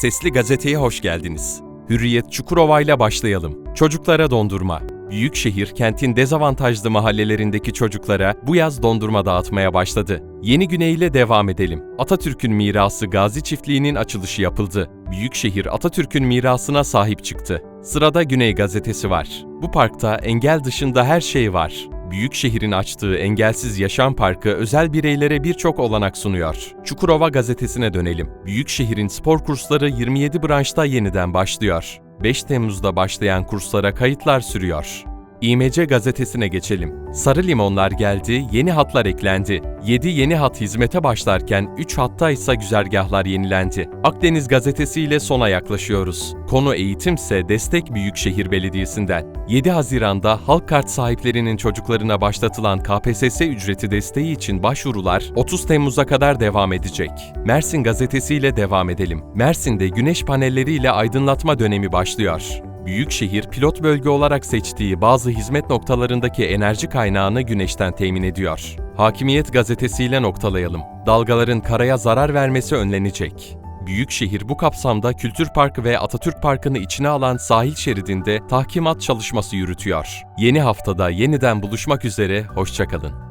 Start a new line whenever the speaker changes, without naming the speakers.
Sesli Gazete'ye hoş geldiniz. Hürriyet Çukurova ile başlayalım. Çocuklara dondurma. Büyükşehir kentin dezavantajlı mahallelerindeki çocuklara bu yaz dondurma dağıtmaya başladı. Yeni Güney ile devam edelim. Atatürk'ün mirası Gazi Çiftliği'nin açılışı yapıldı. Büyükşehir Atatürk'ün mirasına sahip çıktı. Sırada Güney Gazetesi var. Bu parkta engel dışında her şey var. Büyükşehir'in açtığı Engelsiz Yaşam Parkı özel bireylere birçok olanak sunuyor. Çukurova gazetesine dönelim. Büyükşehir'in spor kursları 27 branşta yeniden başlıyor. 5 Temmuz'da başlayan kurslara kayıtlar sürüyor. İMC gazetesine geçelim. Sarı limonlar geldi, yeni hatlar eklendi. 7 yeni hat hizmete başlarken 3 hatta ise güzergahlar yenilendi. Akdeniz gazetesi ile sona yaklaşıyoruz. Konu eğitimse destek Büyükşehir Belediyesi'nden. 7 Haziran'da halk kart sahiplerinin çocuklarına başlatılan KPSS ücreti desteği için başvurular 30 Temmuz'a kadar devam edecek. Mersin gazetesi ile devam edelim. Mersin'de güneş panelleriyle aydınlatma dönemi başlıyor. Büyükşehir pilot bölge olarak seçtiği bazı hizmet noktalarındaki enerji kaynağını güneşten temin ediyor. Hakimiyet gazetesiyle noktalayalım. Dalgaların karaya zarar vermesi önlenecek. Büyükşehir bu kapsamda Kültür Parkı ve Atatürk Parkı'nı içine alan sahil şeridinde tahkimat çalışması yürütüyor. Yeni haftada yeniden buluşmak üzere, hoşçakalın.